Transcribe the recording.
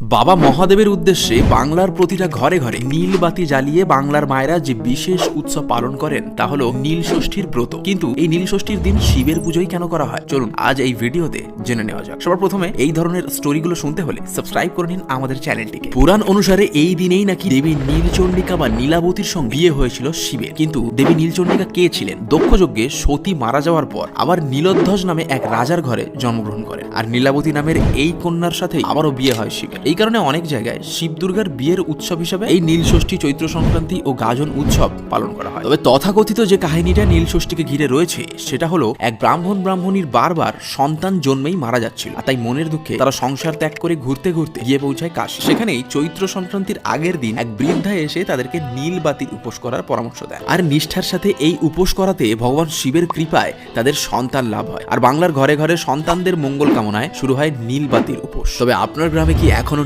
বাবা মহাদেবের উদ্দেশ্যে বাংলার প্রতিটা ঘরে ঘরে নীল বাতি জ্বালিয়ে বাংলার মায়েরা যে বিশেষ উৎসব পালন করেন, তা হলো নীল ষষ্ঠীর ব্রত। কিন্তু এই নীল ষষ্ঠীর দিন শিবের পুজোই কেন করা হয়? চলুন আজ এই ভিডিওতে জেনে নেওয়া যাক। সবার প্রথমে এই ধরনের স্টোরিগুলো শুনতে হলে সাবস্ক্রাইব করে নিন আমাদের চ্যানেলটিকে। পুরাণ অনুসারে এই দিনেই নাকি দেবী নীলচণ্ডিকা বা নীলাবতীর সঙ্গে বিয়ে হয়েছিল শিবের। কিন্তু দেবী নীলচণ্ডিকা কে ছিলেন? দক্ষযজ্ঞে সতী মারা যাওয়ার পর আবার নীলধ্বজ নামে এক রাজার ঘরে জন্মগ্রহণ করেন। আর নীলাবতী নামের এই কন্যার সাথে আবারও বিয়ে হয় শিবের। এই কারণে অনেক জায়গায় শিব দুর্গার বিয়ের উৎসব হিসেবে এই নীল ষষ্ঠী, চৈত্র সংক্রান্তি ও গাজন উৎসব পালন করা হয়। তবে তথাকথিত যে কাহিনীটা নীল ষষ্ঠীকে ঘিরে রয়েছে, সেটা হলো এক ব্রাহ্মণ ব্রাহ্মণীর বারবার সন্তান জন্মেই মারা যাচ্ছিল আর তাই মনের দুঃখে তারা সংসার ত্যাগ করে ঘুরতে ঘুরতে গিয়ে পৌঁছায় কাশী। সেখানেই চৈত্র সংক্রান্তির আগের দিন এক বৃদ্ধা এসে তাদেরকে নীল বাতির উপোস করার পরামর্শ দেয় আর নিষ্ঠার সাথে এই উপোস করাতে ভগবান শিবের কৃপায় তাদের সন্তান লাভ হয়। আর বাংলার ঘরে ঘরে সন্তানদের মঙ্গল কামনায় শুরু হয় নীল বাতির উপোস। তবে আপনার গ্রামে কি এখনও